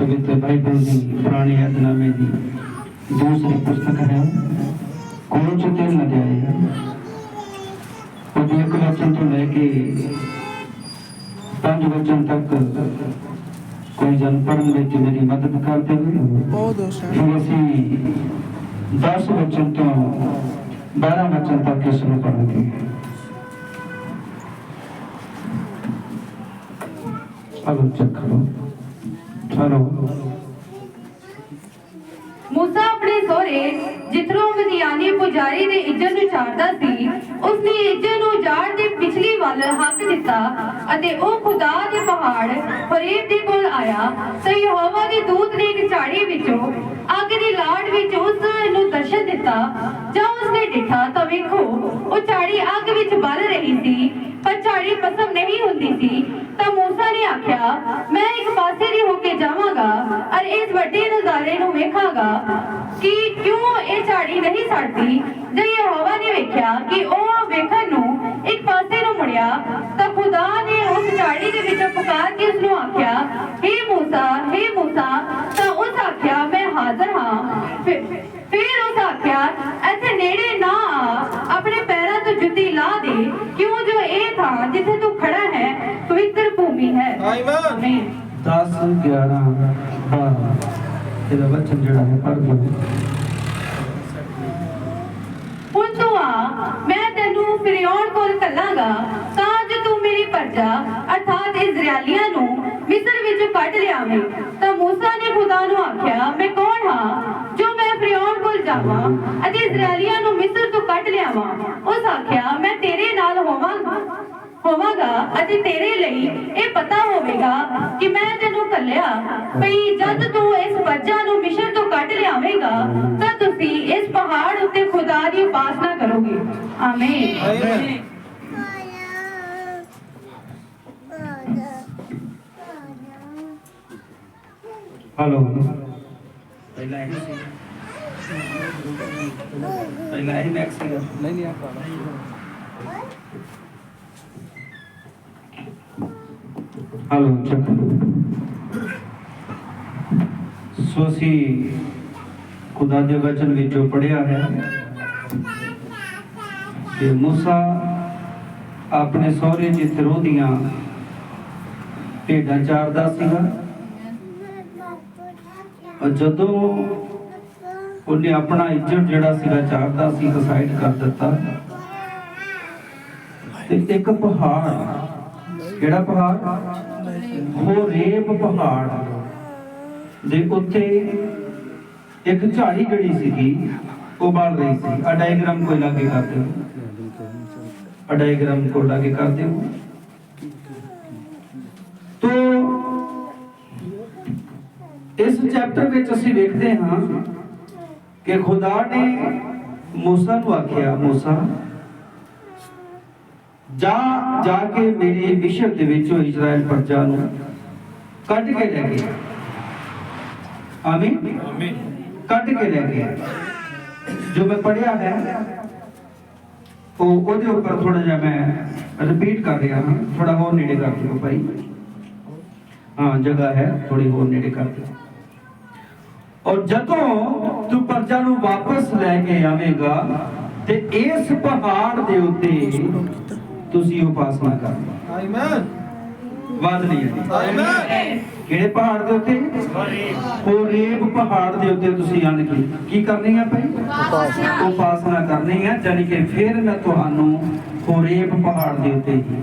Bible ਦੀ ਪੁਰਾਣੇ ਯਤਨਾਮੇ ਦੀ ਦੂਸਰੀ ਪੁਸਤਕ ਹੈ। ਕੋਲ ਚ ਤਿੰਨ ਅਧਿਆਏ ਉਹਦੇ ਇੱਕ ਵਚਨ ਤੋਂ ਲੈ ਕੇ ਪੰਜ ਵਚਨ ਤੱਕ ਕੋਈ ਜਨ ਪੜ੍ਹਨ ਵਿੱਚ ਮੇਰੀ ਮਦਦ ਕਰ ਦੇਵੇ ਬਹੁਤ ਦੋਸਤ ਹੈ। ਅਸੀਂ 10 ਵਚਨ ਤੋਂ 12 ਵਚਨ ਤੱਕ ਇਸ ਨੂੰ ਪੜ੍ਹਾਂਗੇ ਚਲੋ ਚੱਕ ਲਓ ਚਲੋ। ਮੂਸਾ ਆਪਣੇ ਸਹੁਰੇ ਜਿਥਰੋਂ ਮਦੀਆਨੀ ਪੁਜਾਰੀ ਦੇ ਇੱਜੜ ਨੂੰ ਚਾੜਦਾ ਸੀ ਉਸ ਨੇ ਇੱਜੜ ਨੂੰ ਜਾੜ ਦੇ ਪਿਛਲੀ ਵੱਲ ਹੱਕ ਦਿੱਤਾ ਅਤੇ ਉਹ ਖੁਦਾ ਦੇ ਪਹਾੜ ਫਰੇਬ ਦੇ ਕੋਲ ਆਇਆ। ਤੇ ਯਹੋਵਾ ਦੇ ਦੂਤ ਨੇ ਇੱਕ ਝਾੜੀ ਵਿੱਚੋਂ ਅੱਗ ਦੀ ਲਾੜ ਵਿੱਚ ਉਸ ਨੂੰ ਦਰਸ਼ਨ ਦਿੱਤਾ। ਜਦ ਉਸਨੇ ਡਿਠਾ ਤਾਂ ਵੇਖੋ, ਉਹ ਝਾੜੀ ਅੱਗ ਵਿੱਚ ਬਲ ਰਹੀ ਸੀ। ਝਾੜੀ ਪਸੰਦ ਨਹੀਂ ਹੁੰਦੀ ਸੀ। ਤਾਂ ਮੂਸਾ ਨੇ ਆਖਿਆ, ਮੈਂ ਇੱਕ ਪਾਸੇ ਦੀ ਹੋ ਕੇ ਜਾਵਾਂਗਾ ਔਰ ਇਸ ਵੱਡੇ ਨਜ਼ਾਰੇ ਨੂੰ ਵੇਖਾਂਗਾ। ਕਿ ਕਿਉਂ ਇਹ ਝਾੜੀ ਨਹੀਂ ਸੜਦੀ? ਜਦ ਯਹੋਵਾ ਨੇ ਵੇਖਿਆ ਕਿ ਉਹ ਵੇਖਣ ਨੂੰ ਇੱਕ ਪਾਸੇ ਨੂੰ ਮੁੜਿਆ, ਤਾਂ ਖੁਦਾ ਨੇ ਉਸ ਝਾੜੀ ਦੇ ਵਿੱਚੋਂ ਪੁਕਾਰ ਕੇ ਉਸ ਨੂੰ ਆਖਿਆ हे ਮੂਸਾ हे ਮੂਸਾ। ਤਾਂ ਉਸ ਆਖਿਆ, ਮੈਂ ਹਾਜ਼ਰ ਹਾਂ। ਫਿਰ ਉਸ ਆਖਿਆ, ਇੱਥੇ ਨੇੜੇ ਨਾ ਆ, ਆਪਣੇ ਪੈਰਾਂ ਤੋਂ ਜੁੱਤੀ ਲਾ ਦੇ। ਥਾਂ ਜਿੱਥੇ ਤੂੰ ਖੜਾ ਹੈ ਪਵਿੱਤਰ ਭੂਮੀ ਹੈ। ਆਮੀਨ। ਆਮੀਨ। 10 11 12 ਇਹਦਾ ਵਚਨ ਜਿਹੜਾ ਹੈ ਪੜ੍ਹ ਦਿਓ ਹੁਣ ਤੂੰ ਆ ਮੈਂ ਤੈਨੂੰ ਫਿਰੌਨ ਕੋਲ ਕੱਲਾਂਗਾ ਤਾਂ ਜੋ ਤੂੰ ਮੇਰੀ ਪ੍ਰਜਾ ਅਰਥਾਤ ਇਜ਼ਰਾਈਲੀਆਂ ਨੂੰ ਮਿਸਰ ਵਿੱਚੋਂ ਕੱਢ ਲਿਆਵੇਂ। ਤਾਂ ਮੂਸਾ ਨੇ ਖੁਦਾ ਨੂੰ ਆਖਿਆ ਮੈਂ ਕੌਣ ਹਾਂ ਜੋ ਮੈਂ ਫਿਰੌਨ ਕੋਲ ਜਾਵਾਂ ਅਤੇ ਇਜ਼ਰਾਈਲੀਆਂ ਕੱਢ ਲਿਆਵਾਂ। ਉਸ ਆਖਿਆ ਮੈਂ ਤੇਰੇ ਨਾਲ ਹੋਵਾਂਗਾ ਹੋਵਾਂਗਾ। ਅਤੇ ਤੇਰੇ ਲਈ ਇਹ ਪਤਾ ਹੋਵੇਗਾ ਕਿ ਮੈਂ ਤੈਨੂੰ ਕੱਲਿਆ ਭਈ ਜਦ ਤੂੰ ਇਸ ਬੱਚਾ ਨੂੰ ਮਿਸ਼ਰ ਤੋਂ ਕੱਢ ਲਿਆਵੇਂਗਾ ਤਾਂ ਤੁਸੀਂ ਇਸ ਪਹਾੜ ਉੱਤੇ ਖੁਦਾ ਦੀ ਉਪਾਸਨਾ ਕਰੋਗੇ। ਆਮੀਨ। ਆਮੀਨ। ਹਲੋ ਪਹਿਲਾਂ ਇਹ ਸੀ। ਪਹਿਲਾਂ ਇਹ ਮੈਕਸ ਸੀਗਾ ਨਹੀਂ ਨਹੀਂ ਸੋ ਅਸੀਂ ਖੁਦਾ ਦੇ ਵਚਨ ਵਿੱਚੋਂ ਪੜਿਆ ਹੈ ਕਿ ਮੂਸਾ ਆਪਣੇ ਸਹੁਰੇ ਜਿੱਥਰੋਂ ਦੀਆਂ ਭੇਡਾਂ ਚਾਰਦਾ ਸੀਗਾ। ਔਰ ਜਦੋਂ ਉਹਨੇ ਆਪਣਾ ਇੱਜ਼ਤ ਜਿਹੜਾ ਸੀਗਾ ਚਾਰਦਾ ਸੀ ਡਿਸਾਈਡ ਕਰ ਦਿੱਤਾ। ਤੇ ਇੱਕ ਪਹਾੜ, ਕਿਹੜਾ ਪਹਾੜ? ਹੋਰੇਬ ਪਹਾੜ। ਦੇ ਉੱਤੇ ਇੱਕ ਝਾੜੀ ਜਿਹੜੀ ਸੀਗੀ, ਉਹ ਬਣ ਰਹੀ ਸੀ। ਆ ਡਾਇਗਰਾਮ ਕੋਈ ਲਾਗੇ ਕਰ ਦਿਓ। ਆ ਡਾਇਗਰਾਮ ਕੋ ਲਾਗੇ ਕਰ ਦਿਓ। ਤੋ, ਇਸ ਚੈਪਟਰ ਵਿੱਚ ਅਸੀਂ ਵੇਖਦੇ ਹਾਂ ਕਿ ਖੁਦਾ ਨੇ ਮੂਸਾ ਨੂੰ ਆਖਿਆ ਮੂਸਾ ਜਾ ਜਾ ਕੇ ਮੇਰੇ ਮਿਸ਼ਨ ਦੇ ਵਿੱਚੋਂ ਇਸਰਾਇਲ ਪ੍ਰਜਾ ਨੂੰ ਕੱਢ ਕੇ ਲੈ ਗਿਆ। ਆਮੀਨ? ਆਮੀਨ। ਕੱਢ ਕੇ ਲੈ ਗਿਆ। ਜੋ ਮੈਂ ਪੜਿਆ ਹੈ ਉਹ ਉਹਦੇ ਉੱਪਰ ਥੋੜਾ ਜਿਹਾ ਮੈਂ ਰਿਪੀਟ ਕਰ ਰਿਹਾ ਹਾਂ। ਥੋੜਾ ਹੋਰ ਨੇੜੇ ਕਰ ਦਿਓ ਭਾਈ। ਹਾਂ ਜਗ੍ਹਾ ਹੈ ਥੋੜੀ ਹੋਰ ਨੇੜੇ ਕਰ ਦਿਓ। ਔਰ ਜਦੋਂ ਤੂੰ ਪਰਜਾ ਨੂੰ ਵਾਪਸ ਲੈ ਕੇ ਆਵੇਂਗਾ ਤੇ ਇਸ ਪਹਾੜ ਦੇ ਉੱਤੇ ਤੁਸੀਂ ਉਪਾਸਨਾ ਕਰਨਾ। ਆਮੀਨ ਵਾਦ ਨਹੀਂ ਹੈ ਆਮੀਨ ਕਿਹੜੇ ਪਹਾੜ ਦੇ ਉੱਤੇ? ਹੋਰੇਬ ਪਹਾੜ ਦੇ ਉੱਤੇ ਤੁਸੀਂ ਆਣ ਕੇ। ਕੀ ਕਰਨੀ ਹੈ ਭਾਈ? ਉਪਾਸਨਾ। ਕਰਨੀ ਹੈ ਜਾਨੀ ਕਿ ਫਿਰ ਮੈਂ ਤੁਹਾਨੂੰ ਹੋਰੇਬ ਪਹਾੜ ਦੇ ਉੱਤੇ ਹੀ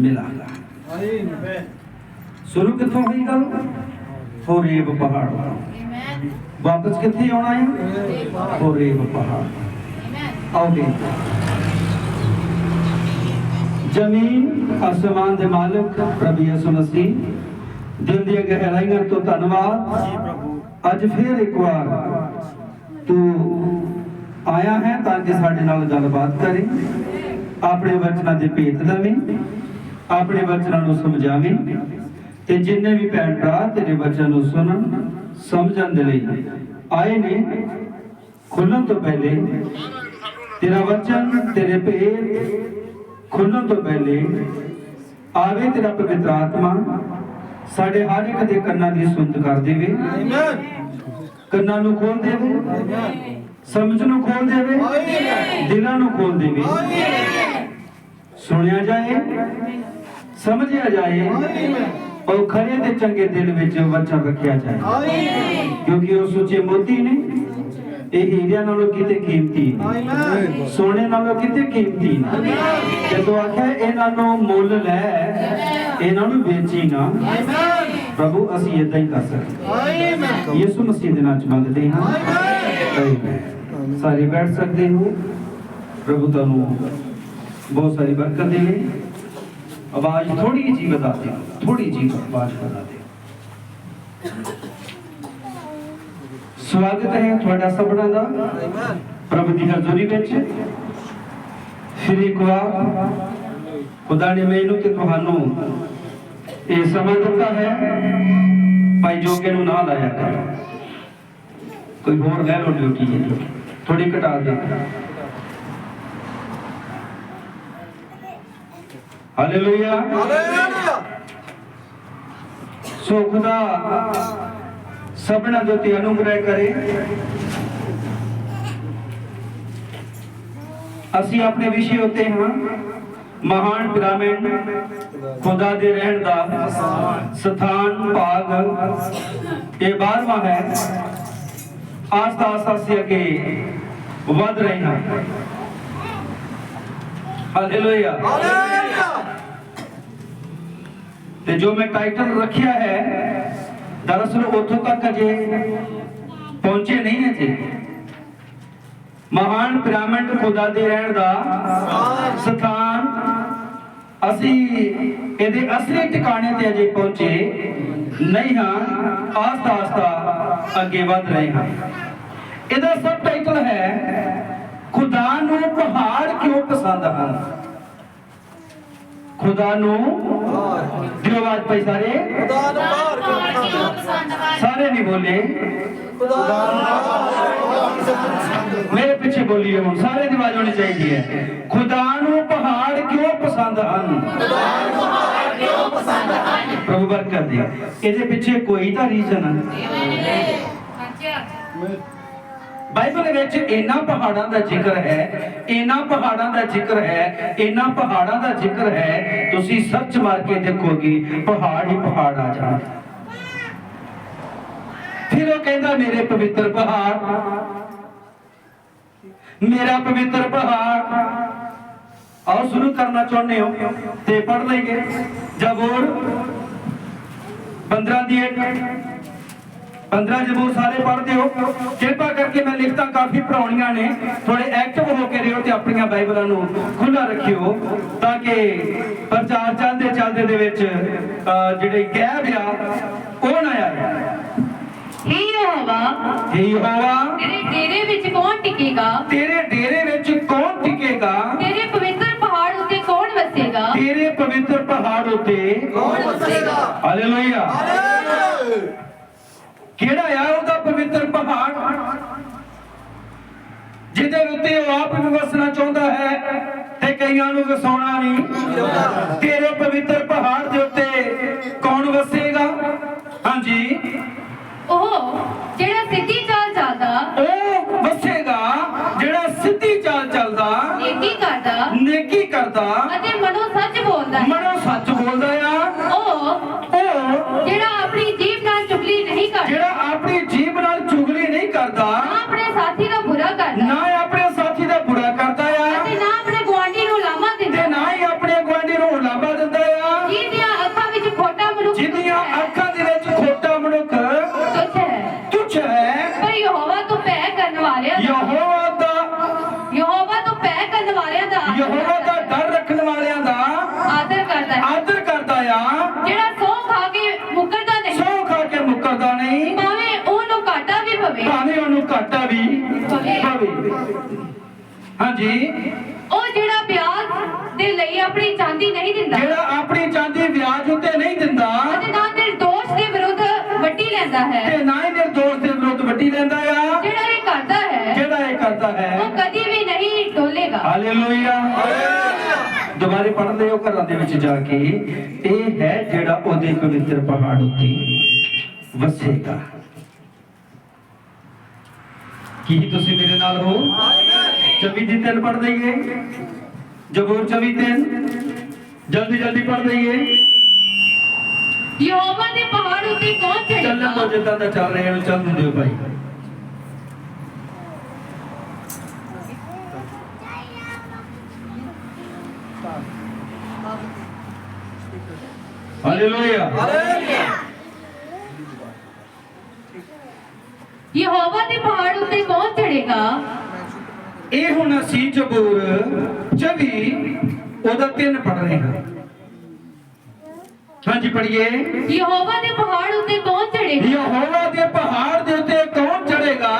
ਮਿਲਾਂਗਾ। ਆਮੀਨ ਸ਼ੁਰੂ ਕਿੱਥੋਂ ਹੋਈ ਗੱਲ? ਹੋਰੇਬ ਪਹਾੜ ਵਾਪਸ ਕਿੱਥੇ ਆਉਣਾ ਹੈ? ਹੋਰੇਬ ਪਹਾੜ। ਆਓਗੇ। ਜ਼ਮੀਨ ਅਸਮਾਨ ਦੇ ਮਾਲਕ ਪ੍ਰਭੂ ਯਿਸੂ ਮਸੀਹ। ਦਿਲ ਦੀਆਂ ਗਹਿਰਾਈਆਂ ਤੋਂ ਧੰਨਵਾਦ। ਅੱਜ ਫਿਰ ਇੱਕ ਵਾਰ ਤੂੰ ਆਇਆ ਹੈ ਤਾਂ ਕਿ ਸਾਡੇ ਨਾਲ ਗੱਲਬਾਤ ਕਰੇ। ਆਪਣੇ ਵਚਨਾਂ ਦੇ ਭੇਤ ਦੇਵੇਂ ਆਪਣੇ ਵਚਨਾਂ ਨੂੰ ਸਮਝਾਵੇਂ। ਤੇ ਜਿੰਨੇ ਵੀ ਭੈਣ ਭਰਾ ਤੇਰੇ ਵਚਨ ਨੂੰ ਸੁਣਨ ਸਮਝਣ ਦੇ ਲਈ ਆਏ ਨੇ ਖੁੱਲਣ ਤੋਂ ਪਹਿਲੇ। ਤੇਰਾ ਵਚਨ ਤੇਰੇ ਭੇਤ ਖੁੱਲਣ ਤੋਂ ਪਹਿਲੇ। ਆਵੇ ਤੇਰਾ ਪਵਿੱਤਰ ਆਤਮਾ ਸਾਡੇ ਹਰ ਇੱਕ ਦੇ ਕੰਨਾਂ ਦੀ ਸੁਣਤ ਕਰ ਦੇਵੇ। ਆਮੀਨ ਕੰਨਾਂ ਨੂੰ ਖੋਲ ਦੇਵੇ। ਸਮਝ ਨੂੰ ਖੋਲ ਦੇਵੇ। ਦਿਲਾਂ ਨੂੰ ਖੋਲ ਦੇਵੇ। ਸੁਣਿਆ ਜਾਏ ਸਮਝਿਆ ਜਾਏ। ਔਰ ਖਰੇ ਤੇ ਚੰਗੇ ਦਿਲ ਵਿੱਚ ਵਚਨ ਰੱਖਿਆ ਜਾਏ। ਆਮੀਨ ਕਿਉਂਕਿ ਉਹ ਸੁੱਚੇ ਮੋਤੀ ਨੇ, ਇਹ ਹੀਰਿਆਂ ਨਾਲੋਂ ਕਿਤੇ ਕੀਮਤੀ ਨੇ ਸੋਨੇ ਨਾਲੋਂ ਕਿਤੇ ਕੀਮਤੀ ਨੇ ਜਦੋਂ ਆਖਿਆ, ਇਹਨਾਂ ਨੂੰ ਮੁੱਲ ਲੈ, ਇਹਨਾਂ ਨੂੰ ਵੇਚੀ ਨਾ। ਪ੍ਰਭੂ, ਅਸੀਂ ਇਦਾਂ ਹੀ ਕਰ ਸਕਦੇ। ਆਮੀਨ ਯਿਸੂ ਮਸੀਹ ਦੇ ਨਾਮ ਚ ਮੰਗਦੇ ਹਾਂ। ਆਮੀਨ। ਸਾਰੇ ਬੈਠ ਸਕਦੇ ਹੋ। ਪ੍ਰਭੂ ਤੁਹਾਨੂੰ ਬਹੁਤ ਸਾਰੀ ਬਰਕਤ ਦੇਵੇ। ਆਵਾਜ਼ ਥੋੜੀ ਜਿਹੀ ਵਧਾ ਦੇ ਥੋੜੀ ਜਿਹੀ ਆਵਾਜ਼ ਵਧਾ ਦੇ। ਸਵਾਗਤ ਹੈ ਤੁਹਾਡਾ ਸਭਨਾਂ ਦਾ, ਪ੍ਰਭੂ ਦੀ ਹਜ਼ੂਰੀ ਵਿੱਚ। ਫਿਰ ਇੱਕ ਵਾਰ ਖੁਦਾ ਨੇ ਮੈਨੂੰ ਤੇ ਤੁਹਾਨੂੰ ਇਹ ਸਮਾਂ ਦਿੱਤਾ ਹੈ, ਭਾਈ ਜੋਗੇ ਨੂੰ ਨਾ ਲਾਇਆ ਕਰੋ। ਕੋਈ ਹੋਰ ਲੈ ਲਓ ਡਿਊਟੀ ਜੀ। ਥੋੜੀ ਘਟਾ ਦੇ। ਹਾਲੇਲੂਇਆ ਹਾਲੇਲੂਇਆ ਸੋ ਖੁਦਾ ਸਭਨਾਂ ਦੇ ਉੱਤੇ ਅਨੁਗ੍ਰਹਿ ਕਰੇ। ਅਸੀਂ ਆਪਣੇ ਵਿਸ਼ੇ ਉੱਤੇ ਹਾਂ। ਮਹਾਨ ਪਿਰਾਮਿਡ ਖੁਦਾ ਦੇ ਰਹਿਣ ਦਾ ਸਥਾਨ ਭਾਗ। ਇਹ 12ਵਾਂ ਹੈ। ਆਸਤਾ ਆਸਤਾ ਅਸੀਂ ਅੱਗੇ ਵਧ ਰਹੇ ਹਾਂ। ਹਾਲੇਲੂਇਆ ਹਾਲੇਲੂਇਆ ਤੇ ਜੋ ਮੈਂ ਟਾਈਟਲ ਰੱਖਿਆ ਹੈ, ਦਰਅਸਲ ਉੱਥੋਂ ਤੱਕ ਅਜੇ ਪਹੁੰਚੇ ਨਹੀਂ ਹੈ ਮਹਾਨ ਪਿਰਾਮਿਡ ਖੁਦਾ ਦੇ ਰਹਿਣ ਦਾ ਸਥਾਨ ਅਸੀਂ ਇਹਦੇ ਅਸਲੀ ਟਿਕਾਣੇ ਤੇ ਅਜੇ ਪਹੁੰਚੇ ਨਹੀਂ ਹਾਂ ਆਸਤਾ ਆਸਤਾ ਅੱਗੇ ਵਧ ਰਹੇ ਹਾਂ। ਇਹਦਾ ਸਬ ਟਾਈਟਲ ਹੈ, ਖੁਦਾ ਨੂੰ ਪਹਾੜ ਕਿਉਂ ਪਸੰਦ ਹਨ? ਖੁਦਾ ਨੂੰ ਦਿਓ ਆਵਾਜ਼ ਪਈ ਸਾਰੇ ਖੁਦਾ ਨੂੰ ਬਾਹਰ ਕਿਉਂ ਪਸੰਦ ਸਾਰੇ ਨਹੀਂ ਬੋਲੇ ਮੇਰੇ ਪਿੱਛੇ ਬੋਲੀਏ ਹੁਣ ਸਾਰੇ ਦੀ ਆਵਾਜ਼ ਹੋਣੀ ਚਾਹੀਦੀ ਹੈ ਖੁਦਾ ਨੂੰ ਪਹਾੜ ਕਿਉਂ ਪਸੰਦ ਹਨ ਪ੍ਰਭੂ ਬਰਕਤ ਦੇ ਇਹਦੇ ਪਿੱਛੇ ਕੋਈ ਤਾਂ ਰੀਜ਼ਨ ਹੈ ਬਾਈਬਲ ਵਿੱਚ ਇਹਨਾਂ ਪਹਾੜਾਂ ਦਾ ਜ਼ਿਕਰ ਹੈ ਇਹਨਾਂ ਪਹਾੜਾਂ ਦਾ ਜ਼ਿਕਰ ਹੈ ਇਹਨਾਂ ਪਹਾੜਾਂ ਦਾ ਜ਼ਿਕਰ ਹੈ, ਤੁਸੀਂ ਸਰਚ ਮਾਰ ਕੇ ਦੇਖੋਗੇ, ਪਹਾੜ ਹੀ ਪਹਾੜ ਆ ਜਾਣਗੇ ਫਿਰ ਉਹ ਕਹਿੰਦਾ, ਮੇਰੇ ਪਵਿੱਤਰ ਪਹਾੜ, ਮੇਰਾ ਪਵਿੱਤਰ ਪਹਾੜ। ਆਓ ਸ਼ੁਰੂ ਕਰਨਾ ਚਾਹੁੰਦੇ ਹੋ ਤੇ ਪੜ ਲਈਏ। ਜਬੂਰ 15 ਦੀ ਇੱਕ। 15 ਜਬੂਰ ਸਾਰੇ ਪੜ੍ਹਦੇ ਹੋ ਕਿਰਪਾ ਕਰਕੇ ਮੈਂ ਲਿਖਤਾਂ ਕਾਫੀ ਪੜਾਉਣੀਆਂ ਨੇ। ਥੋੜੇ ਐਕਟਿਵ ਹੋ ਕੇ ਰਹੋ ਤੇ ਆਪਣੀਆਂ ਬਾਈਬਲਾਂ ਨੂੰ ਖੁੱਲਾ ਰੱਖਿਓ ਤਾਂ ਕਿ ਪ੍ਰਚਾਰ ਚੱਲਦੇ ਚੱਲਦੇ ਦੇ ਵਿੱਚ ਜਿਹੜੇ ਗੈਪ ਆ ਉਹ ਨਾ ਆਏ ਹੇ ਯਹੋਵਾ ਹੇ ਯਹੋਵਾ ਤੇਰੇ ਡੇਰੇ ਵਿੱਚ ਕੌਣ ਟਿਕੇਗਾ? ਤੇਰੇ ਡੇਰੇ ਵਿੱਚ ਕੌਣ ਟਿਕੇਗਾ? ਤੇਰੇ ਪਵਿੱਤਰ ਪਹਾੜ ਉੱਤੇ ਕੌਣ ਵਸੇਗਾ? ਤੇਰੇ ਪਵਿੱਤਰ ਪਹਾੜ ਉੱਤੇ ਕੌਣ ਵਸੇਗਾ? ਹਾਲੇਲੂਇਆ ਹਾਲੇਲੂਇਆ ਕਿਹੜਾ ਆ? ਉਹਦਾ ਪਵਿੱਤਰ ਪਹਾੜ। ਜਿਹਦੇ ਉੱਤੇ ਉਹ ਆਪ ਵੀ ਵਸਣਾ ਚਾਹੁੰਦਾ ਹੈ ਤੇ ਕਈਆਂ ਨੂੰ ਵਸਾਉਣਾ ਨਹੀਂ। ਤੇਰੇ ਪਵਿੱਤਰ ਪਹਾੜ ਦੇ ਉੱਤੇ ਕੌਣ ਵਸੇਗਾ? ਹਾਂਜੀ। ਉਹ ਜਿਹੜਾ ਆਪਣੀ ਚਾਂਦੀ ਨਹੀਂ ਦਿੰਦਾ। ਜਿਹੜਾ ਆਪਣੀ ਚਾਂਦੀ ਵਿਆਜ ਉੱਤੇ ਨਹੀਂ ਦਿੰਦਾ ਅਤੇ ਨਾ ਨਿਰਦੋਸ਼ ਦੇ ਵਿਰੁੱਧ ਵੱਟੀ ਲੈਂਦਾ ਹੈ। ਤੇ ਨਾ ਹੀ ਨਿਰਦੋਸ਼ ਦੇ ਵਿਰੁੱਧ ਵੱਡੀ ਲੈਂਦਾ ਆ। ਜਿਹੜਾ ਇਹ ਕਰਦਾ ਹੈ ਜਿਹੜਾ ਇਹ ਕਰਦਾ ਹੈ। ਉਹ ਕਦੀ ਵੀ ਨਹੀਂ ਡੋਲੇਗਾ। ਹਾਲੇਲੂਇਆ। ਦੁਬਾਰੇ ਪੜ੍ਹਦੇ ਹੋ ਘਰਾਂ ਦੇ ਵਿੱਚ ਜਾ ਕੇ। ਇਹ ਹੈ ਜਿਹੜਾ ਉਹਦੇ ਪਵਿੱਤਰ ਪਹਾੜ ਉੱਤੇ ਵਸੇਗਾ। ਕੀ ਤੁਸੀਂ ਮੇਰੇ ਨਾਲ ਹੋ? 24 ਦੀ ਤਿੰਨ ਪੜ੍ਹ ਦਈਏ ਜਬੂਰ 24 ਤਿੰਨ। ਜਲਦੀ ਜਲਦੀ ਪੜ੍ਹ ਦਈਏ ਯਹੋਵਾ ਦੇ ਪਹਾੜ ਉੱਤੇ ਕੌਣ ਚੱਲਣ ਚੜੇਗਾ ਜਿੱਦਾਂ ਦਾ ਚੱਲ ਰਿਹਾ ਨੂੰ ਚੱਲਣ ਦਿਓ ਭਾਈ। ਹਾਲੇਲੂਇਆ ਯਹੋਵਾ ਦੇ ਪਹਾੜ ਉੱਤੇ ਕੌਣ ਚੜੇਗਾ ਇਹ ਹੁਣ ਅਸੀਂ ਜਬੂਰ 24 ਉਹਦਾ ਤਿੰਨ ਪੜ ਰਹੇ ਹਾਂ। ਹਾਂਜੀ ਪੜ੍ਹੀਏ। ਯਹੋਵਾ ਦੇ ਪਹਾੜ ਉੱਤੇ ਕੌਣ ਚੜੇਗਾ ਯਹੋਵਾ ਦੇ ਪਹਾੜ ਦੇ ਉੱਤੇ ਕੌਣ ਚੜੇਗਾ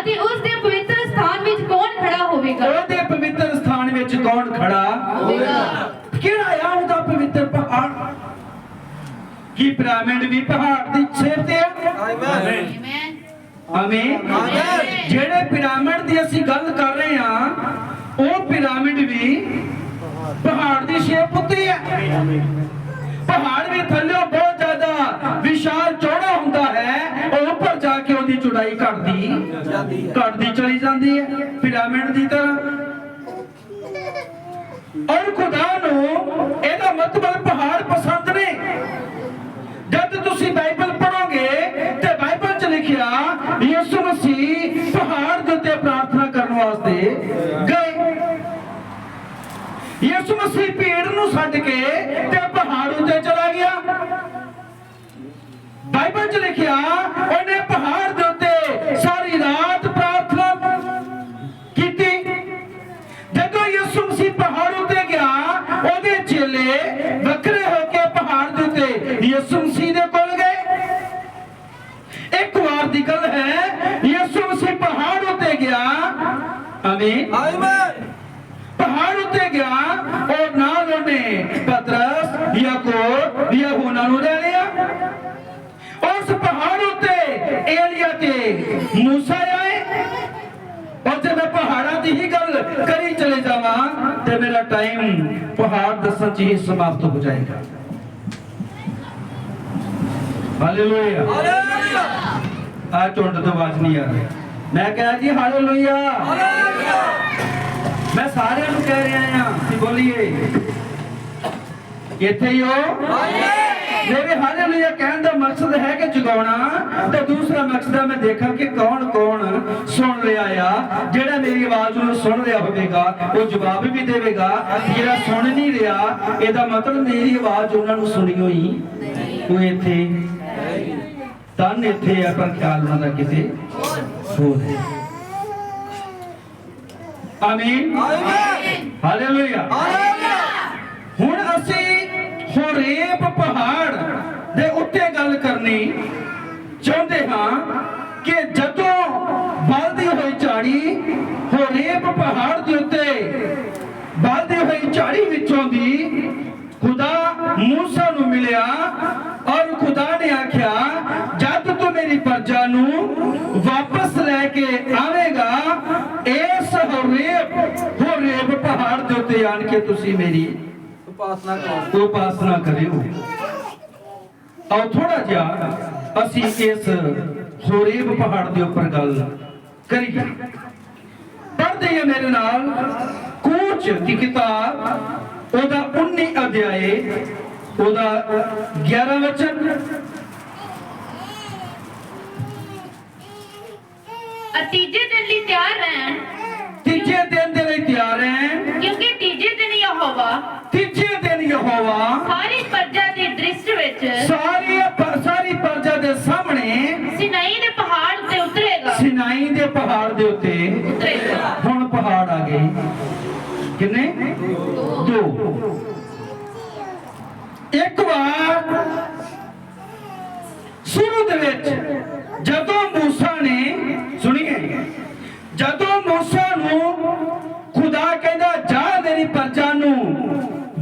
ਅਤੇ ਉਸ ਦੇ ਪਵਿੱਤਰ ਸਥਾਨ ਵਿੱਚ ਕੌਣ ਖੜਾ ਹੋਵੇਗਾ? ਉਹਦੇ ਪਵਿੱਤਰ ਸਥਾਨ ਵਿੱਚ ਕੌਣ ਖੜਾ ਹੋਵੇਗਾ? ਕਿਹੜਾ ਆ ਉਹਦਾ ਪਵਿੱਤਰ ਪਹਾੜ? ਕੀ ਪਿਰਾਮਿਡ ਵੀ ਪਹਾੜ ਦੀ ਛੇਪ ਤੇ ਆਮੇਨ ਆਮੇਨ। ਜਿਹੜੇ ਪਿਰਾਮਿਡ ਦੀ ਅਸੀਂ ਗੱਲ ਕਰ ਰਹੇ ਹਾਂ ਉਹ ਪਿਰਾਮਿਡ ਵੀ ਪਹਾੜ ਦੀ ਸ਼ੇਪ ਉੱਤੇ ਹੈ। ਪਹਾੜ ਵੀ ਥੱਲੇ ਬਹੁਤ ਜ਼ਿਆਦਾ ਵਿਸ਼ਾਲ ਚੌੜਾ ਹੁੰਦਾ ਹੈ ਉਹ ਉੱਪਰ ਜਾ ਕੇ ਉਹਦੀ ਚੌੜਾਈ ਘਟਦੀ ਘਟਦੀ ਚਲੀ ਜਾਂਦੀ ਹੈ ਪਿਰਾਮਿਡ ਦੀ ਤਰ੍ਹਾਂ। ਔਰ ਖੁਦਾ ਨੂੰ ਇਹਦਾ ਮਤਲਬ ਪਹਾੜ ਪਸੰਦ ਗਏ। ਯਿਸੂ ਮਸੀਹ ਭੀੜ ਨੂੰ ਛੱਡ ਕੇ ਤੇ ਪਹਾੜ ਉੱਤੇ ਚਲਾ ਗਿਆ। ਬਾਈਬਲ 'ਚ ਲਿਖਿਆ, ਉਹਨੇ ਪਹਾੜ ਦੇ ਉੱਤੇ ਸਾਰੀ ਰਾਤ ਪ੍ਰਾਰਥਨਾ ਕੀਤੀ। ਜਦੋਂ ਯਿਸੂ ਮਸੀਹ ਪਹਾੜ ਉੱਤੇ ਗਿਆ, ਉਹਦੇ ਚੇਲੇ ਵੱਖਰੇ ਹੋ ਕੇ ਪਹਾੜ ਦੇ ਉੱਤੇ ਯਿਸੂ ਮਸੀਹ ਦੇ ਕੋਲ ਗਏ। ਇੱਕ ਵਾਰ ਦੀ ਗੱਲ ਹੈ, ਯਿਸੂ ਮਸੀਹ ਪਹਾੜ ਉੱਤੇ ਗਿਆ। ਆਮੀਨ ਆਮੇਨ ਪਹਾੜ ਉੱਤੇ ਗਿਆ ਔਰ ਨਾਲ ਉਹਨੇ ਪਤਰਸ ਯਾਕੂਬ ਯਹੂਨਾ ਨੂੰ ਲੈ ਲਿਆ। ਉਸ ਪਹਾੜ ਉੱਤੇ ਏਲੀਆ ਤੇ ਮੂਸਾ ਆਏ। ਔਰ ਜੇ ਮੈਂ ਪਹਾੜਾਂ ਦੀ ਹੀ ਗੱਲ ਕਰੀ ਚਲੇ ਜਾਵਾਂ ਤੇ ਮੇਰਾ ਟਾਈਮ ਪਹਾੜ ਦੱਸਣ ਚ ਹੀ ਸਮਾਪਤ ਹੋ ਜਾਏਗਾ। ਹਾਲੇਲੂਇਆ ਹਾਲੇਲੂਇਆ ਆ ਝੁੰਡ ਤੋਂ ਆਵਾਜ਼ ਨਹੀਂ ਆ ਰਹੀ। ਮੈਂ ਕਿਹਾ ਜੀ ਹਾਲੇਲੂਇਆ ਮੈਂ ਸਾਰਿਆਂ ਨੂੰ ਕਹਿ ਰਿਹਾ ਹਾਂ ਕਿ ਬੋਲੀਏ। ਇੱਥੇ ਹੀ ਹੋ। ਮੇਰੇ ਹਾਲੇਲੂਇਆ ਕਹਿਣ ਦਾ ਮਕਸਦ ਹੈ ਕਿ ਜਗਾਉਣਾ ਤੇ ਦੂਸਰਾ ਮਕਸਦ ਹੈ ਮੈਂ ਦੇਖਾਂ ਕਿ ਕੌਣ ਕੌਣ ਸੁਣ ਰਿਹਾ ਆ। ਜਿਹੜਾ ਮੇਰੀ ਆਵਾਜ਼ ਨੂੰ ਸੁਣ ਰਿਹਾ ਹੋਵੇਗਾ ਉਹ ਜਵਾਬ ਵੀ ਦੇਵੇਗਾ। ਜਿਹੜਾ ਸੁਣ ਨਹੀਂ ਰਿਹਾ ਇਹਦਾ ਮਤਲਬ ਮੇਰੀ ਆਵਾਜ਼ ਉਹਨਾਂ ਨੂੰ ਸੁਣੀ ਹੋਈ। ਉਹ ਇੱਥੇ। ਤਨ ਇੱਥੇ ਆ ਪਰ ਖਿਆਲ ਉਹਨਾਂ ਦਾ ਕਿਤੇ ਹੋਰ ਹੈ ਆਮੀਨ ਆਮੇਨ ਹੁਣ ਅਸੀਂ ਹੋਰੇਬ ਪਹਾੜ ਦੇ ਉੱਤੇ ਗੱਲ ਕਰਨੀ ਚਾਹੁੰਦੇ ਹਾਂ ਕਿ ਜਦੋਂ ਬਲਦੀ ਹੋਈ ਝਾੜੀ ਹੋਰੇਬ ਪਹਾੜ ਦੇ ਉੱਤੇ ਬਲਦੀ ਹੋਈ ਝਾੜੀ ਵਿੱਚੋਂ ਦੀ ਖੁਦਾ ਮੂਸਾ ਨੂੰ ਮਿਲਿਆ ਔਰ ਖੁਦਾ ਨੇ ਆਖਿਆ ਆਣ ਕੇ ਤੁਸੀਂ ਮੇਰੀ ਉਪਾਸਨਾ ਕਰੋ। ਉਪਾਸਨਾ ਕਰਿਓ। ਆਓ ਥੋੜਾ ਜਿਹਾ ਅਸੀਂ ਇਸ ਹੋਰੇਬ ਪਹਾੜ ਦੇ ਉੱਪਰ ਗੱਲ ਕਰੀਏ। ਪੜ੍ਹਦੇ ਹਾਂ ਮੇਰੇ ਨਾਲ ਕੂਚ ਦੀ ਕਿਤਾਬ ਉਹਦਾ 19 ਅਧਿਆਏ ਉਹਦਾ 11 ਵਚਨ। ਤੀਜੇ ਦਿਨ ਲਈ ਤਿਆਰ ਰਹਿਣ। ਤੀਜੇ ਦਿਨ ਦੇ ਲਈ ਤਿਆਰ ਰਹਿਣ ਕਿਉਂਕਿ ਤੀਜੇ ਦਿਨ ਯਹੋਵਾ ਤੀਜੇ ਦਿਨ ਯਹੋਵਾ ਸਾਰੀ ਪ੍ਰਜਾ ਦੇ ਦ੍ਰਿਸ਼ ਵਿੱਚ ਸਾਰੀ ਸਾਰੀ ਪ੍ਰਜਾ ਦੇ ਸਾਹਮਣੇ ਸਿਨਾਈ ਦੇ ਪਹਾੜ ਉੱਤੇ ਉਤਰੇਗਾ ਸਿਨਾਈ ਦੇ ਪਹਾੜ ਦੇ ਉੱਤੇ ਹੁਣ ਪਹਾੜ ਆ ਗਏ। ਕਿੰਨੇ? ਦੋ। ਇੱਕ ਵਾਰ ਸ਼ੁਰੂ ਦੇ ਵਿੱਚ ਜਦੋਂ ਮੂਸਾ ਨੇ, ਸੁਣੀਏ, ਜਦੋਂ ਮੂਸਾ ਨੂੰ ਖੁਦਾ ਕਹਿੰਦਾ, ਜਾ ਮੇਰੀ ਪਰਜਾ ਨੂੰ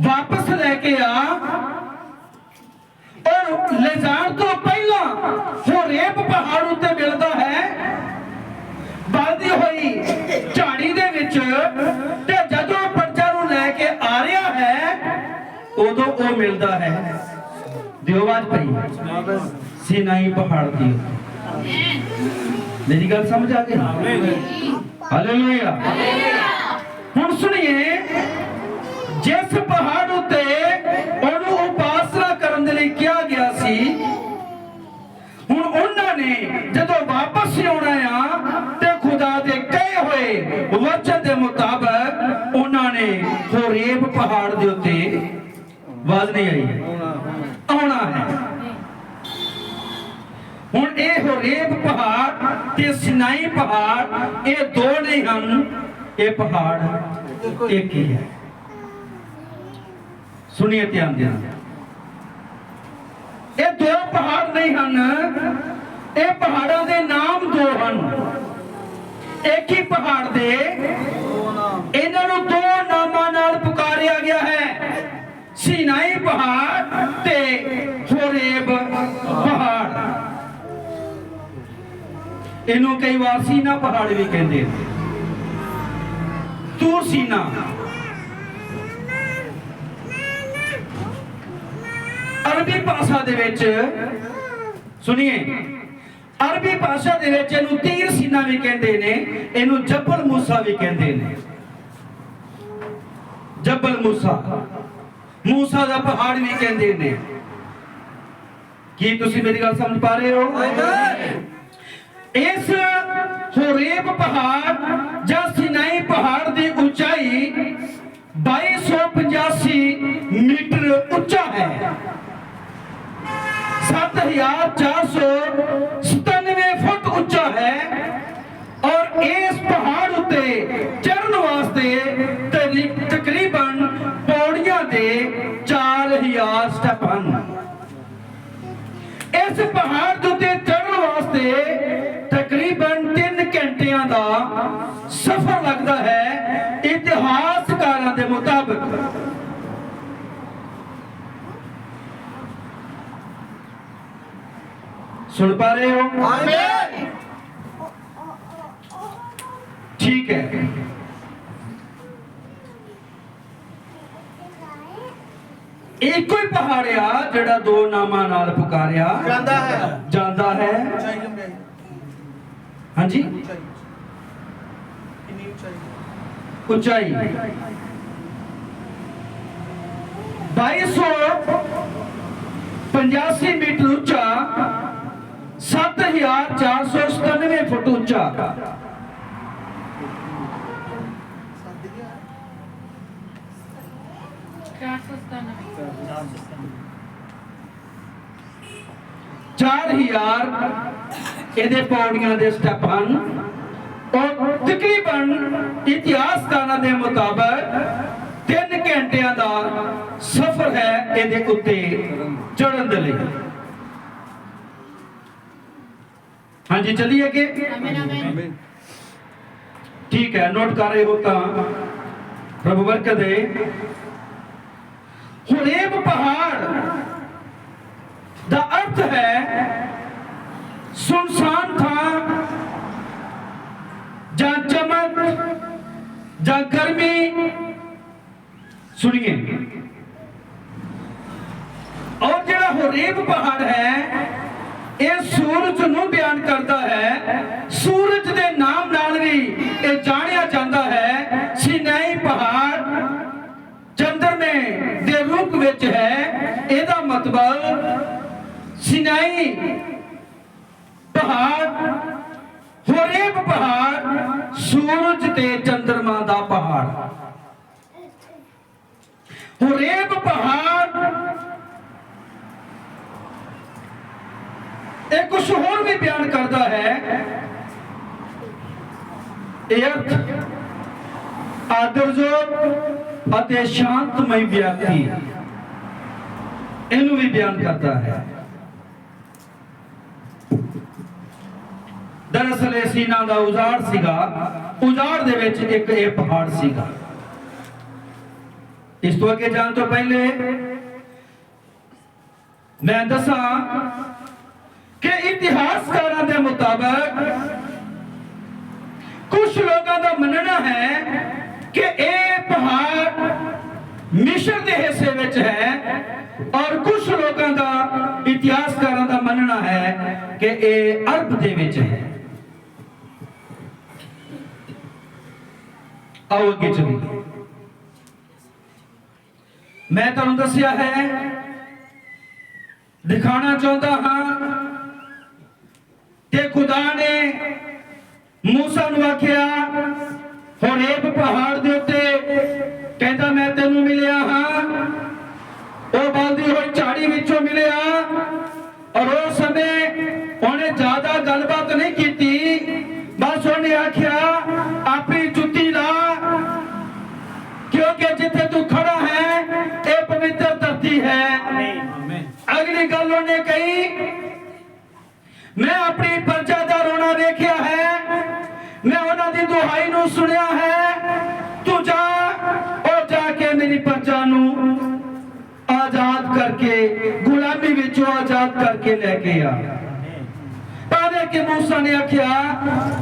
ਵਾਪਸ ਲੈ ਕੇ ਆ। ਔਰ ਲੈ ਜਾਣ ਤੋਂ ਪਹਿਲਾਂ ਹੋਰੇਬ ਪਹਾੜ ਉੱਤੇ ਮਿਲਦਾ ਹੈ ਵੱਧਦੀ ਹੋਈ ਝਾੜੀ ਦੇ ਵਿੱਚ ਤੇ ਜਦੋਂ ਪਰਜਾ ਨੂੰ ਲੈ ਕੇ ਆ ਰਿਹਾ ਹੈ ਉਹ ਮਿਲਦਾ ਹੈ। ਦਿਓ ਆਵਾਜ਼ ਸਿਨਾਈ ਪਹਾੜ ਦੀ। ਮੇਰੀ ਗੱਲ ਸਮਝ ਆ ਗਈ? ਹਾਲੇਲੂਇਆ ਹੁਣ ਸੁਣੀਏ, ਜਿਸ ਪਹਾੜ ਉੱਤੇ ਉਹਨੂੰ ਉਪਾਸਨਾ ਕਰਨ ਦੇ ਲਈ ਕਿਹਾ ਗਿਆ ਸੀ, ਹੁਣ ਉਹਨਾਂ ਨੇ ਜਦੋਂ ਵਾਪਸ ਆਉਣਾ ਆ, ਤੇ ਹੋਏ। ਵਚਨ ਦੇ ਮੁਤਾਬਕ ਉਹਨਾਂ ਨੇ ਹੋਰੇਬ ਪਹਾੜ ਦੇ ਉੱਤੇ ਆਵਾਜ਼ ਨਹੀਂ ਆਈ। ਆਉਣਾ ਹੈ। ਹੁਣ ਇਹ ਹੋਰੇਬ ਪਹਾੜ ਤੇ ਸਿਨਾਈ ਪਹਾੜ, ਇਹ ਦੋ ਨਹੀਂ ਹਨ, ਇਹ ਪਹਾੜ ਇੱਕ ਹੀ ਹੈ। ਸੁਣੀਏ ਧਿਆਨ ਦੇ ਇਹ ਦੋ ਪਹਾੜ ਨਹੀਂ ਹਨ, ਇਹ ਪਹਾੜਾਂ ਦੇ ਨਾਮ ਦੋ ਹਨ। ਇੱਕ ਹੀ ਪਹਾੜ ਦੇ ਇਹਨਾਂ ਨੂੰ ਦੋ ਨਾਮਾਂ ਨਾਲ ਪੁਕਾਰਿਆ ਗਿਆ ਹੈ। ਸੀਨਾਈ ਪਹਾੜ ਤੇ ਹੋਰੇਬ ਪਹਾੜ। ਇਹਨੂੰ ਕਈ ਵਾਰ ਸੀਨਾ ਪਹਾੜ ਵੀ ਕਹਿੰਦੇ ਨੇ ਤੂਰ ਸੀਨਾ। ਅਰਬੀ ਭਾਸ਼ਾ ਦੇ ਵਿੱਚ ਸੁਣੀਏ। ਅਰਬੀ ਭਾਸ਼ਾ ਦੇ ਵਿੱਚ ਇਹਨੂੰ ਤੀਰ ਸੀਨਾ ਵੀ ਕਹਿੰਦੇ ਨੇ, ਇਹਨੂੰ ਜਬਲ ਮੂਸਾ ਵੀ ਕਹਿੰਦੇ ਨੇ। ਜਬਲ ਮੂਸਾ। ਮੂਸਾ ਦਾ ਪਹਾੜ ਵੀ ਕਹਿੰਦੇ ਨੇ। ਕੀ ਤੁਸੀਂ ਮੇਰੀ ਗੱਲ ਸਮਝ ਪਾ ਰਹੇ ਹੋ? ਇਸ ਹੋਰੇਬ ਪਹਾੜ ਜਾਂ ਸਿਨਾਈ ਪਹਾੜ ਦੀ ਉਚਾਈ 2285 ਮੀਟਰ ਉੱਚਾ ਹੈ। 7497 ਫੁੱਟ ਉੱਚਾ ਹੈ ਔਰ ਇਸ ਪਹਾੜ ਉੱਤੇ ਚੜ੍ਹਨ ਵਾਸਤੇ ਤਕਰੀਬਨ ਪੌੜੀਆਂ ਦੇ 4000 ਸਟੈਪ ਹਨ। ਇਸ ਪਹਾੜ ਦੇ ਉੱਤੇ ਚੜ੍ਹਨ ਵਾਸਤੇ ਤਕਰੀਬਨ 3 ਘੰਟਿਆਂ ਦਾ ਸਫ਼ਰ ਲੱਗਦਾ ਹੈ। ਇਤਿਹਾਸਕਾਰਾਂ ਦੇ ਮੁਤਾਬਕ ਸੁਣ ਪਾ ਰਹੇ ਹੋ? ਆਮੇਨ ਠੀਕ ਹੈ। ਇੱਕੋ ਹੀ ਪਹਾੜ ਆ ਜਿਹੜਾ ਦੋ ਨਾਮਾਂ ਨਾਲ ਪੁਕਾਰਿਆ। ਜਾਂਦਾ ਹੈ। ਜਾਂਦਾ ਹੈ। ਹਾਂਜੀ? ਉਚਾਈ। 2285 ਮੀਟਰ ਉੱਚਾ 7497 ਫੁੱਟ ਉੱਚਾ। ਚਾਰ ਹਜ਼ਾਰ ਇਹਦੇ ਪੌੜੀਆਂ ਦੇ ਸਟੈਪ ਹਨ। ਔਰ ਤਕਰੀਬਨ ਇਤਿਹਾਸਕਾਰਾਂ ਦੇ ਮੁਤਾਬਕ 3 ਘੰਟਿਆਂ ਦਾ ਸਫ਼ਰ ਹੈ ਇਹਦੇ ਉੱਤੇ ਚੜ੍ਹਨ ਦੇ ਲਈ। ਹਾਂਜੀ, ਚੱਲੀਏ ਅੱਗੇ? ਠੀਕ ਹੈ ਨੋਟ ਕਰ ਰਹੇ ਹੋ ਤਾਂ ਪ੍ਰਭੂ ਬਰਕਤ ਦੇ। ਹੁਰੇਬ ਪਹਾੜ ਦਾ ਅਰਥ ਹੈ ਸੁਨਸਾਨ ਥਾਂ ਜਾਂ ਚਮਕ ਜਾਂ ਗਰਮੀ। ਸੁਣੀਏ। ਔਰ ਜਿਹੜਾ ਹੋਰੇਬ ਪਹਾੜ ਹੈ, ਇਹ ਨੂੰ ਬਿਆਨ ਕਰਦਾ ਹੈ, ਸੂਰਜ ਦੇ ਨਾਮ ਨਾਲ ਵੀ ਇਹ ਜਾਣਿਆ ਜਾਂਦਾ ਹੈ, ਸਿਨਾਈ ਪਹਾੜ ਚੰਦਰਮੇ ਦੇ ਰੂਪ ਵਿੱਚ ਹੈ। ਇਹਦਾ ਮਤਲਬ ਸਿਨਾਈ ਪਹਾੜ, ਹੋਰੇਬ ਪਹਾੜ, ਸੂਰਜ ਤੇ ਚੰਦਰਮਾ ਦਾ ਪਹਾੜ। ਹੋਰੇਬ ਪਹਾੜ ਇਹ ਕੁਝ ਹੋਰ ਵੀ ਬਿਆਨ ਕਰਦਾ ਹੈ। ਇਹ ਅਰਥ ਆਦਰਯੋਗ ਅਤੇ ਸ਼ਾਂਤਮਈ ਵਿਅਕਤੀ ਇਹਨੂੰ ਵੀ ਬਿਆਨ ਕਰਦਾ ਹੈ। ਦਰਅਸਲ ਇਹ ਸੀਨਾ ਦਾ ਉਜਾੜ ਸੀਗਾ। ਉਜਾੜ ਦੇ ਵਿੱਚ ਇੱਕ ਇਹ ਪਹਾੜ ਸੀਗਾ। ਇਸ ਤੋਂ ਅੱਗੇ ਜਾਣ ਤੋਂ ਪਹਿਲੇ ਮੈਂ ਦੱਸਾਂ ਕਿ ਇਤਿਹਾਸਕਾਰਾਂ ਦੇ ਮੁਤਾਬਕ ਕੁਝ ਲੋਕਾਂ ਦਾ ਮੰਨਣਾ ਹੈ ਕਿ ਇਹ ਪਹਾੜ ਮਿਸ਼ਰ ਦੇ ਹਿੱਸੇ ਵਿੱਚ ਹੈ ਔਰ ਕੁਝ ਲੋਕਾਂ ਦਾ ਇਤਿਹਾਸਕਾਰਾਂ ਦਾ ਮੰਨਣਾ ਹੈ ਕਿ ਇਹ ਅਰਬ ਦੇ ਵਿੱਚ ਹੈ। ਆਓ ਅੱਗੇ ਚਲੀਏ। ਮੈਂ ਤੁਹਾਨੂੰ ਦੱਸਿਆ ਹੈ ਦਿਖਾਣਾ ਚਾਹੁੰਦਾ ਹਾਂ ਕਿ ਖੁਦਾ ਨੇ ਮੂਸਾ ਨੂੰ ਆਖਿਆ ਹੋਰੇਬ ਪਹਾੜ ਦੇ ਉੱਤੇ ਕਹਿੰਦਾ, ਮੈਂ ਤੈਨੂੰ ਮਿਲਿਆ ਹਾਂ। ਉਹ ਬਲਦੀ ਹੋਈ ਝਾੜੀ ਵਿੱਚੋਂ ਮਿਲਿਆ ਔਰ ਉਸ ਸਮੇਂ ਉਹਨੇ ਜ਼ਿਆਦਾ ਗੱਲਬਾਤ ਕਰਕੇ ਲੈ ਕੇ ਆ। ਪਾਵੇ ਕਿ ਮੂਸਾ ਨੇ ਆਖਿਆ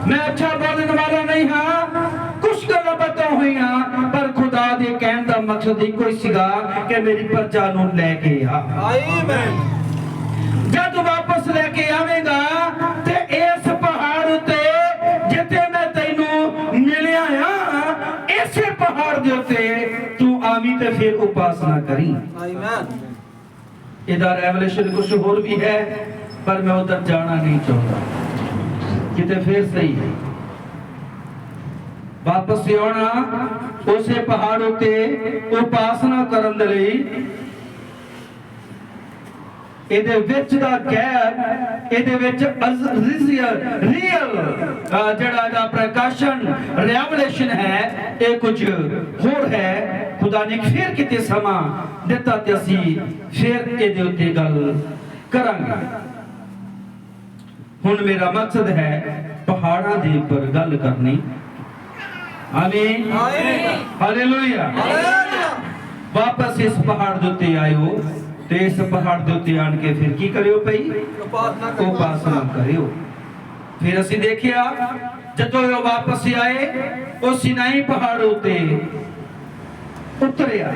ਮੈਂ ਅੱਛਾ ਬੋਲਣ ਵਾਲਾ ਨਹੀਂ ਹਾਂ ਕੁਛ ਗੱਲਾਂ ਪਤਾ ਹੋਈਆਂ ਪਰ ਖੁਦਾ ਦੇ ਕਹਿਣ ਦਾ ਮਕਸਦ ਇੱਕੋ ਹੀ ਸੀਗਾ ਕਿ ਮੇਰੀ ਪਰਜਾ ਨੂੰ ਲੈ ਕੇ ਆ। ਆਮੀਨ ਜਦ ਵਾਪਸ ਲੈ ਕੇ ਆਵੇਂਗਾ ਤੇ ਇਸ ਪਹਾੜ ਉੱਤੇ ਜਿੱਥੇ ਮੈਂ ਤੈਨੂੰ ਮਿਲਿਆ ਆ ਇਸੇ ਪਹਾੜ ਦੇ ਉੱਤੇ ਤੂੰ ਆਵੀਂ ਤੇ ਫਿਰ ਉਪਾਸਨਾ ਕਰੀ। ਆਮੀਨ ਇਹਦਾ ਰੈਵਲੇਸ਼ਨ ਕੁਝ ਹੋਰ ਵੀ ਹੈ, ਪਰ ਮੈਂ ਉਧਰ ਜਾਣਾ ਨਹੀਂ ਚਾਹੁੰਦਾ। ਕਿਤੇ ਫਿਰ ਸਹੀ ਹੈ। ਵਾਪਸ ਆਉਣਾ ਉਸੇ ਪਹਾੜ ਉੱਤੇ ਉਪਾਸਨਾ ਕਰਨ ਦੇ ਲਈ। ਇਹਦੇ ਵਿੱਚ ਦਾ ਗੈਪ ਇਹਦੇ ਵਿੱਚ ਰੀਅਲ ਰੀਅਲ ਜਿਹੜਾ ਦਾ ਪ੍ਰਕਾਸ਼ਨ ਰੈਵਲੇਸ਼ਨ ਹੈ, ਇਹ ਕੁਝ ਹੋਰ ਹੈ। ਖੁਦਾ ਨੇ ਫਿਰ ਕਿਤੇ ਸਮਾਂ ਦਿੱਤਾ ਤੇ ਅਸੀਂ ਫਿਰ ਇਹਦੇ ਉੱਤੇ ਗੱਲ ਕਰਾਂਗੇ। ਹੁਣ ਮੇਰਾ ਮਕਸਦ ਹੈ ਪਹਾੜਾਂ ਦੇ ਉੱਪਰ ਗੱਲ ਕਰਨੀ। ਆਮੀਨ। ਹਾਲੇਲੂਇਆ। ਵਾਪਸ ਇਸ ਪਹਾੜ ਦੇ ਉੱਤੇ ਆਇਓ ਤੇ ਇਸ ਪਹਾੜ ਦੇ ਉੱਤੇ ਆਣ ਕੇ ਫਿਰ ਕੀ ਕਰਿਓ ਭਈ? ਉਪਾਸਨਾ ਕਰਿਓ। ਫਿਰ ਅਸੀਂ ਦੇਖਿਆ ਜਦੋਂ ਉਹ ਵਾਪਸ ਆਏ ਉਹ ਸਿਨਾਈ ਪਹਾੜ ਉੱਤੇ ਉਤਰਿਆ।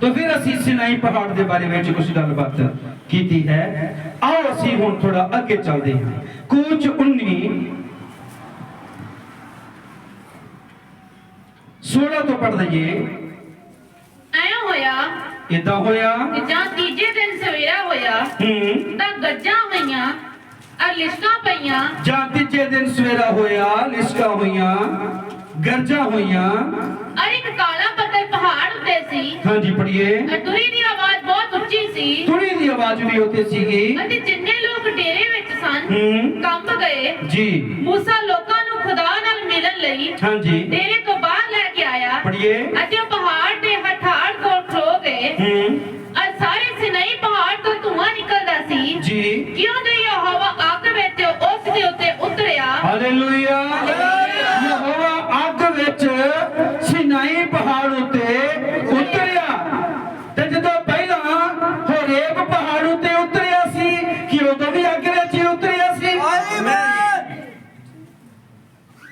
ਤਾਂ ਫਿਰ ਅਸੀਂ ਸਿਨਾਈ ਪਹਾੜ ਦੇ ਬਾਰੇ ਵਿੱਚ ਕੁਝ ਗੱਲਬਾਤ ਕੀਤੀ ਹੈ। ਆਓ ਅਸੀਂ ਹੁਣ ਥੋੜਾ ਅੱਗੇ ਚੱਲਦੇ ਹਾਂ। ਕੂਚ 19 16 ਤੋਂ ਪੜ੍ਹ ਲਈਏ। ਐਂ ਹੋਇਆ। ਇਦਾਂ ਹੋਇਆ। ਜਾਂ ਤੀਜੇ ਦਿਨ ਸਵੇਰਾ ਹੋਇਆ ਹੂੰ। ਤਾਂ ਗੱਜਾਂ ਹੋਈਆਂ ਅਰ ਲਿਸ਼ਕਾਂ ਪਈਆਂ। ਜਾਂ ਤੀਜੇ ਦਿਨ ਸਵੇਰਾ ਹੋਇਆ ਲਿਸਕਾਂ ਹੋਈਆਂ। ਗਰਜਾਂ ਹੋਈਆਂ। ਅਰ ਇੱਕ ਕਾਲਾ ਪੱਥਰ ਪਹਾੜ ਉੱਤੇ ਸੀ। ਹਾਂਜੀ ਪੜੀਏ ਤੁਰੀ ਦੀ ਆਵਾਜ਼ ਬਹੁਤ ਉੱਚੀ ਸੀ। ਥੋੜੀ ਦੀ ਆਵਾਜ਼ ਵੀ ਉੱਤੇ ਸੀਗੀ। ਅਤੇ ਜਿੰਨੇ ਲੋਕ ਡੇਰੇ ਵਿੱਚ ਸਨ ਕੰਬ ਗਏ। ਜੀ। ਮੂਸਾ ਲੋਕਾਂ ਨੂੰ ਖੁਦਾ ਨਾਲ ਮਿਲਣ ਲਈ ਹਾਂਜੀ। ਡੇਰੇ ਤੋਂ ਬਾਹਰ ਲੈ ਕੇ ਆਇਆ। ਪੜੀਏ ਅਤੇ ਪਹਾੜ ਦੇ ਹਠਾੜ ਕੋਲ ਖਲੋ ਗਏ। ਹੂੰ। ਅਰ ਸਾਰੇ ਸਿਨਾਈ ਪਹਾੜ ਤੋਂ ਧੂਆਂ ਨਿਕਲਦਾ ਸੀ। ਜੀ। ਕਿਉਂ ਜੋ ਯਹੋਵਾ ਅੱਗ ਵਿੱਚ ਉਸ ਦੇ ਉੱਤੇ ਉਤਰਿਆ? ਹਾਲੇਲੂਇਆ।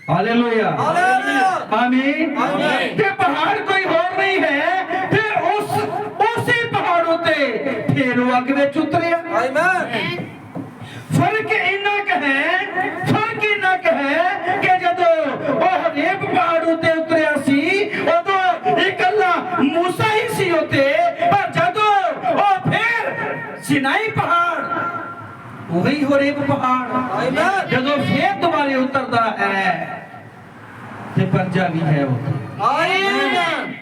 ਹਾਲੇਲੂਇਆ। ਹਾਲੇਲੂਇਆ। ਆਮੀਨ। ਤੇ ਪਹਾੜ ਕੋਈ ਹੋਰ ਨਹੀਂ ਹੈ ਫਿਰ ਉਸ ਉਸੇ ਪਹਾੜ ਉੱਤੇ ਫਿਰ ਉਹ ਅੱਗ ਵਿੱਚ ਉਤਰਿਆ। ਆਮੀਨ ਉਹੀ ਹਰੇਬ ਪਹਾੜ। ਆਮੀਨ ਜਦੋਂ ਫੇਰ ਦੁਬਾਰੇ ਉਤਰਦਾ ਹੈ ਤੇ ਪਰਜਾ ਵੀ ਹੈ ਉੱਥੇ। ਆਮੀਨ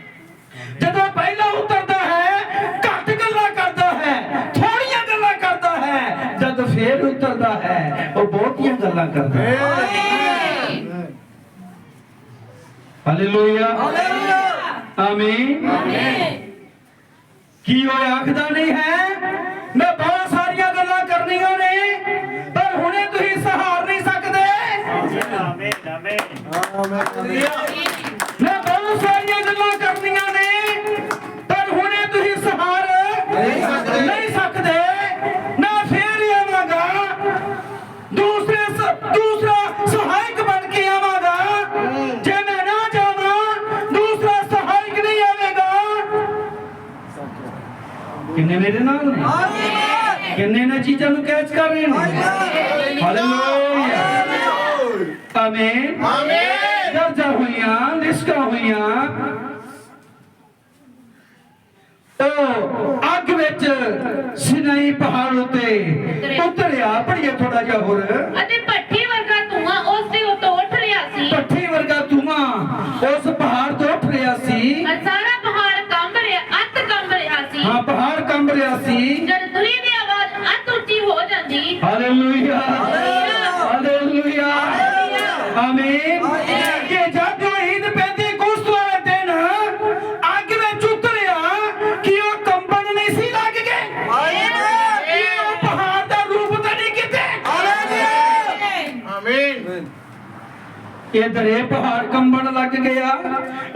ਜਦੋਂ ਪਹਿਲਾਂ ਉਤਰਦਾ ਹੈ ਘੱਟ ਗੱਲਾਂ ਕਰਦਾ ਹੈ ਥੋੜੀਆਂ ਗੱਲਾਂ ਕਰਦਾ ਹੈ ਜਦ ਫੇਰ ਉਤਰਦਾ ਹੈ ਉਹ ਬਹੁਤੀਆਂ ਗੱਲਾਂ ਕਰਦਾ ਹੈ। ਹਾਲੇਲੂਇਆ ਹਾਲੇਲੂਇਆ ਆਮੀਨ ਕੀ ਉਹ ਆਖਦਾ ਨਹੀਂ ਹੈ ਮੈਂ ਬਹੁਤ ਮੈਂ ਬਹੁਤ ਸਾਰੀਆਂ ਗੱਲਾਂ ਕਰਨੀਆਂ ਨੇ ਪਰ ਹੁਣੇ ਤੁਸੀਂ ਸਹਾਰ ਨਹੀਂ ਸਕਦੇ। ਮੈਂ ਫੇਰ ਆਵਾਂਗਾ। ਦੂਸਰੇ ਦੂਸਰਾ ਸਹਾਇਕ ਬਣ ਕੇ ਆਵਾਂਗਾ। ਜੇ ਮੈਂ ਨਾ ਜਾਵਾਂ ਦੂਸਰਾ ਸਹਾਇਕ ਨਹੀਂ ਆਵੇਗਾ। ਕਿੰਨੇ ਮੇਰੇ ਨਾਲ ਨੇ? ਕਿੰਨੇ ਨੇ ਚੀਜ਼ਾਂ ਨੂੰ ਕੈਚ ਕਰ ਰਹੇ ਨੇ? ਹਾਲੇਲੂਇਆ। ਆਮੀਨ ਦਰਜਾ ਹੋਈਆਂ ਲਿਸਕਾਂ ਹੋਈਆਂ ਉਹ ਅੱਗ ਵਿੱਚ ਸਿਨਾਈ ਪਹਾੜ ਉਤੇ ਉਤਰਿਆ ਪੜੀਏ ਥੋੜਾ ਜਿਹਾ ਹੋਰ ਅਤੇ ਭੱਠੀ ਵਰਗਾ ਧੂਆਂ ਉਸ ਦੇ ਉੱਤੋਂ ਉੱਠ ਰਿਹਾ ਸੀ ਪੱਠੀ ਵਰਗਾ ਧੂਆਂ ਉਸ ਪਹਾੜ ਤੋਂ ਉੱਠ ਰਿਹਾ ਸੀ। ਸਾਰਾ ਪਹਾੜ ਕੰਬ ਰਿਹਾ ਅੱਤ ਕੰਬ ਰਿਹਾ ਸੀ। ਹਾਂ ਪਹਾੜ ਕੰਬ ਰਿਹਾ ਸੀ। ਜਦ ਤੁਰੀ ਦੀ ਆਵਾਜ਼ ਅੱਤ ਉੱਚੀ ਹੋ ਜਾਂਦੀ। ਹਾਲੇਲੂਇਆ। ਹਾਲੇਲੂਇਆ। ਆਮੀਨ। ਕਿ ਜਦ ਉਹ ਈਦ ਪੈਂਦੀ ਕੁਸਤ ਵਾਲੇ ਦਿਨ ਅੱਗ ਵਿੱਚ ਉਤਰਿਆ ਕਿ ਉਹ ਕੰਬਣ ਨਹੀਂ ਸੀ ਲੱਗ ਗਏ। ਕਿ ਉਹ ਪਹਾੜ ਦਾ ਰੂਪ ਤਾਂ ਨਹੀਂ ਕਿਤੇ। ਆਮੀਨ। ਇਧਰ ਇਹ ਪਹਾੜ ਕੰਬਣ ਲੱਗ ਗਿਆ।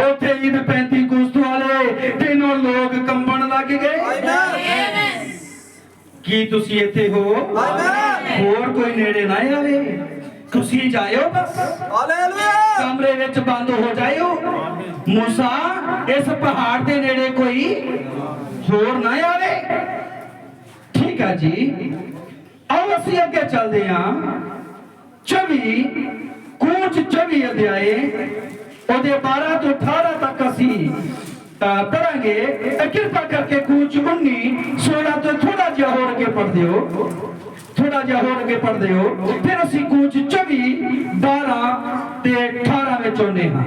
ਉੱਥੇ ਈਦ 35 ਕੁਸਤ ਵਾਲੇ ਦਿਨੋਂ ਲੋਕ ਕੰਬਣ ਲੱਗ ਗਏ। ਕੀ ਤੁਸੀਂ ਇੱਥੇ ਹੋ? ਹੋਰ ਕੋਈ ਨੇੜੇ ਨਾ ਆਵੇ। ਤੁਸੀਂ ਜਾਇਓ ਬਸ। ਕਮਰੇ ਵਿੱਚ ਬੰਦ ਹੋ ਜਾਇਓ। ਮੂਸਾ, ਇਸ ਪਹਾੜ ਦੇ ਨੇੜੇ ਕੋਈ ਹੋਰ ਨਾ ਆਵੇ। ਠੀਕ ਹੈ ਜੀ। ਆਓ ਅਸੀਂ ਅੱਗੇ ਚੱਲਦੇ ਹਾਂ। 24 ਕੂਚ 24 ਅਧਿਆਏ। ਉਹਦੇ 12 ਤੋਂ 18 ਤੱਕ ਅਸੀਂ ਪੜਾਂਗੇ। ਕਿਰਪਾ ਕਰਕੇ ਕੂਚ 19 16 ਤੋਂ ਥੋੜਾ ਜਿਹਾ ਹੋਰ ਅੱਗੇ ਪੜ੍ਹਦੇ ਹੋ। ਥੋੜਾ ਜਿਹਾ ਹੋਰ ਅੱਗੇ ਪੜ੍ਹਦੇ ਹੋ। ਫਿਰ ਅਸੀਂ ਕੂਚ 24 12 ਤੇ 18 ਵਿੱਚ ਆਉਂਦੇ ਹਾਂ।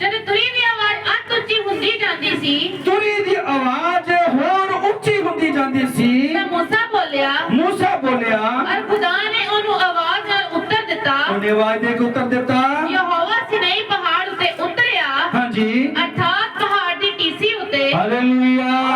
ਜਦ ਤੁਰੀ ਦੀ ਆਵਾਜ਼ ਅੱਤ ਉੱਚੀ ਹੁੰਦੀ ਜਾਂਦੀ ਸੀ ਤੁਰੀ ਦੀ ਆਵਾਜ਼ ਹੋਰ ਉੱਚੀ ਹੁੰਦੀ ਜਾਂਦੀ ਸੀ। ਤਾਂ ਮੂਸਾ ਬੋਲਿਆ ਮੂਸਾ ਬੋਲਿਆ ਔਰ ਖੁਦਾ ਨੇ ਉਹਨੂੰ ਆਵਾਜ਼ ਨਾਲ ਉੱਤਰ ਦਿੱਤਾ। ਉਹਨੇ ਆਵਾਜ਼ ਦੇ ਕੇ ਉੱਤਰ Hallelujah.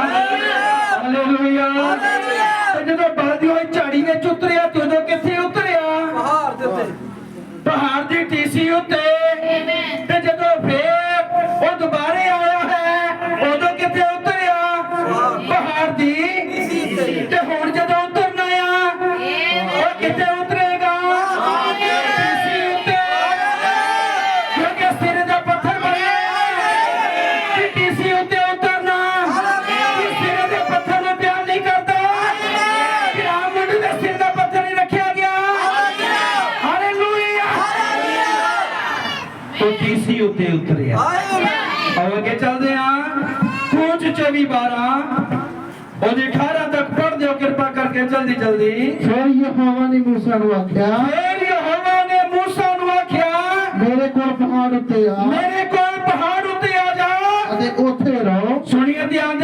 ਕੂਚ 24 12 ਉਹਦੇ 18 ਤੱਕ ਪੜ੍ਹ ਦਿਓ ਕਿਰਪਾ ਕਰਕੇ ਜਲਦੀ ਜਲਦੀ। ਫਿਰ ਯਹੋਵਾ ਨੇ ਮੂਸਾ ਨੂੰ ਆਖਿਆ। ਫੇਰ ਯਹੋਵਾ ਨੇ ਮੂਸਾ ਨੂੰ ਆਖਿਆ ਮੇਰੇ ਕੋਲ ਪਹਾੜ ਉੱਤੇ ਆ। ਮੇਰੇ ਕੋਲ ਪਹਾੜ ਉੱਤੇ ਆ ਜਾ। ਅਤੇ ਉੱਥੇ ਰਹੋ। ਸੁਣੀਏ ਧਿਆਨ